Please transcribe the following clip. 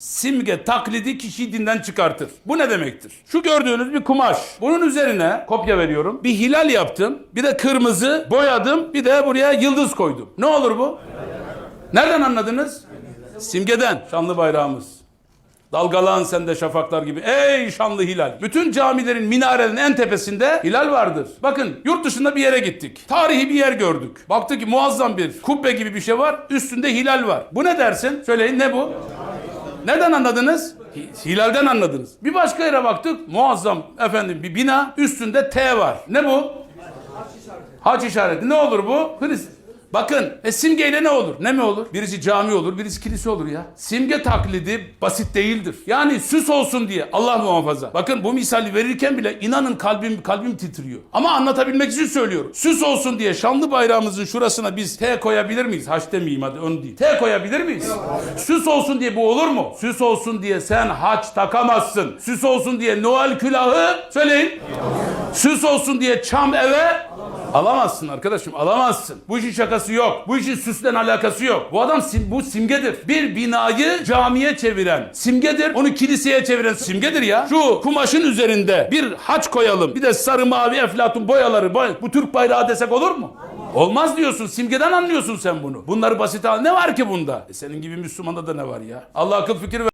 Simge taklidi kişiyi dinden çıkartır. Bu ne demektir? Şu gördüğünüz bir kumaş. Bunun üzerine kopya veriyorum. Bir hilal yaptım. Bir de kırmızı boyadım. Bir de buraya yıldız koydum. Ne olur bu? Nereden anladınız? Simgeden. Şanlı bayrağımız. Dalgalan sen de şafaklar gibi. Ey şanlı hilal. Bütün camilerin minarenin en tepesinde hilal vardır. Bakın yurt dışında bir yere gittik. Tarihi bir yer gördük. Baktık ki muazzam bir kubbe gibi bir şey var. Üstünde hilal var. Bu ne dersin? Söyleyin ne bu? Nereden anladınız? Hi- Hilalden anladınız. Bir başka yere baktık. Muazzam efendim bir bina. Üstünde T var. Ne bu? Haç işareti. Ne olur bu? Hrist. Bakın e, simgeyle ne olur? Ne mi olur? Birisi cami olur, birisi kilise olur ya. Simge taklidi basit değildir. Yani süs olsun diye Allah muhafaza. Bakın bu misali verirken bile inanın kalbim kalbim titriyor. Ama anlatabilmek için söylüyorum. Süs olsun diye şanlı bayrağımızın şurasına biz T koyabilir miyiz? Haç demeyeyim hadi ön değil. T koyabilir miyiz? Süs olsun diye bu olur mu? Süs olsun diye sen haç takamazsın. Süs olsun diye Noel külahı söyleyin. Süs olsun diye çam eve Alamazsın arkadaşım alamazsın. Bu işin şakası yok. Bu işin süslen alakası yok. Bu adam sim, bu simgedir. Bir binayı camiye çeviren simgedir. Onu kiliseye çeviren simgedir ya. Şu kumaşın üzerinde bir haç koyalım. Bir de sarı mavi eflatun boyaları. boy- Bu Türk bayrağı desek olur mu? Olmaz diyorsun. Simgeden anlıyorsun sen bunu. Bunları basit al. Ne var ki bunda? E senin gibi Müslümanda da ne var ya? Allah akıl fikir ver.